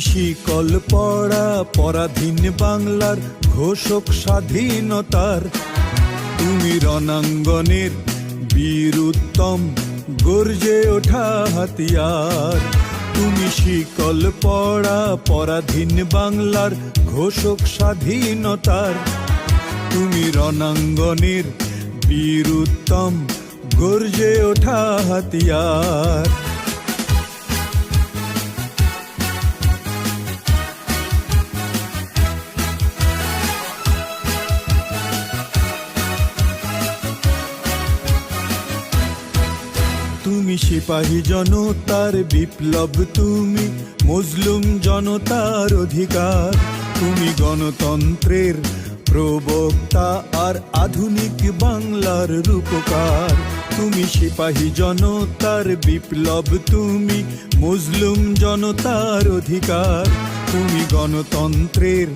শিকল পড়া, পরাধীন বাংলার ঘোষক স্বাধীনতার। তুমি রণাঙ্গনের বীর উত্তম গর্জে ওঠা হাতিয়ার। তুমি শিকল পড়া, পরাধীন বাংলার ঘোষক স্বাধীনতার। তুমি রণাঙ্গনের বীর উত্তম গর্জে ওঠা হাতিয়ার। সিপাহী জনতার বিপ্লব তুমি, মুসলুম জনতার অধিকার। তুমি গণতন্ত্রের প্রবক্তা আর আধুনিক বাংলার রূপকার। তুমি সিপাহী জনতার বিপ্লব তুমি, মুসলুম জনতার অধিকার। তুমি গণতন্ত্রের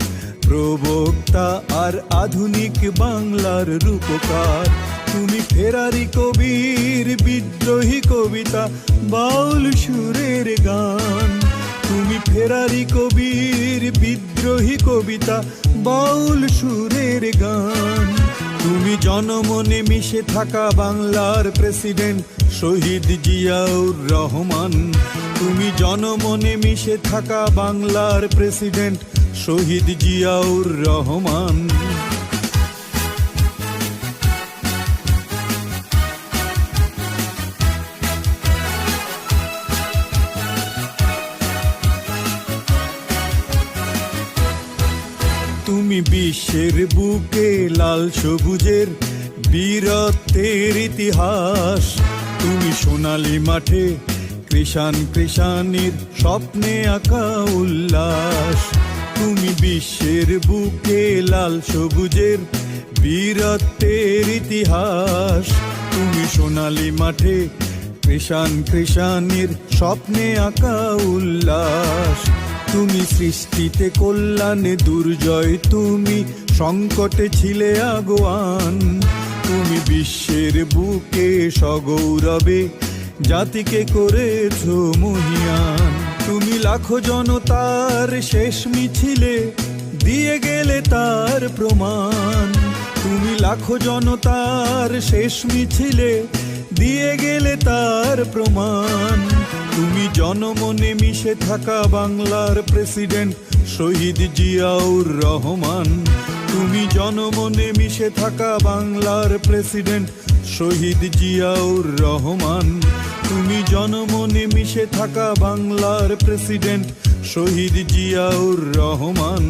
প্রবক্তা আর আধুনিক বাংলার রূপকার। তুমি ফেরারি কবির, বিদ্রোহী কবিতা, বাউল সুরের গান। তুমি ফেরারি কবির, বিদ্রোহী কবিতা, বাউল সুরের গান। তুমি জনমনে মিশে থাকা বাংলার প্রেসিডেন্ট, শহীদ জিয়াউর রহমান। তুমি জনমনে মিশে থাকা বাংলার প্রেসিডেন্ট, শহীদ জিয়াউর রহমান। তুমি বিশ্বের বুকে লাল সবুজের বীরত্বের ইতিহাস। তুমি সোনালী মাঠে কৃষাণ কৃষাণীর স্বপ্নে আঁকা উল্লাস। তুমি বিশ্বের বুকে লাল সবুজের বীরত্বের ইতিহাস। তুমি সোনালী মাঠে কৃষাণ কৃষাণীর স্বপ্নে আঁকা উল্লাস। তুমি সৃষ্টিতে কল্যাণে দুর্জয় তুমি, সংকটে ছিলে আগোয়ান। তুমি বিশ্বের বুকে সগৌরবে, জাতিকে করেছ মহিয়ান। তুমি লাখো জনতার শেষ মিছিলে দিয়ে গেলে তার প্রমাণ। তুমি লাখো জনতার শেষ মিছিলে দিয়ে গেলে তার প্রমাণ। তুমি জনমনে মিশে থাকা বাংলার প্রেসিডেন্ট, শহীদ জিয়াউর রহমান। তুমি জনমনে মিশে থাকা বাংলার প্রেসিডেন্ট, শহীদ জিয়াউর রহমান। তুমি জনমনে মিশে থাকা বাংলার প্রেসিডেন্ট, শহীদ জিয়াউর রহমান।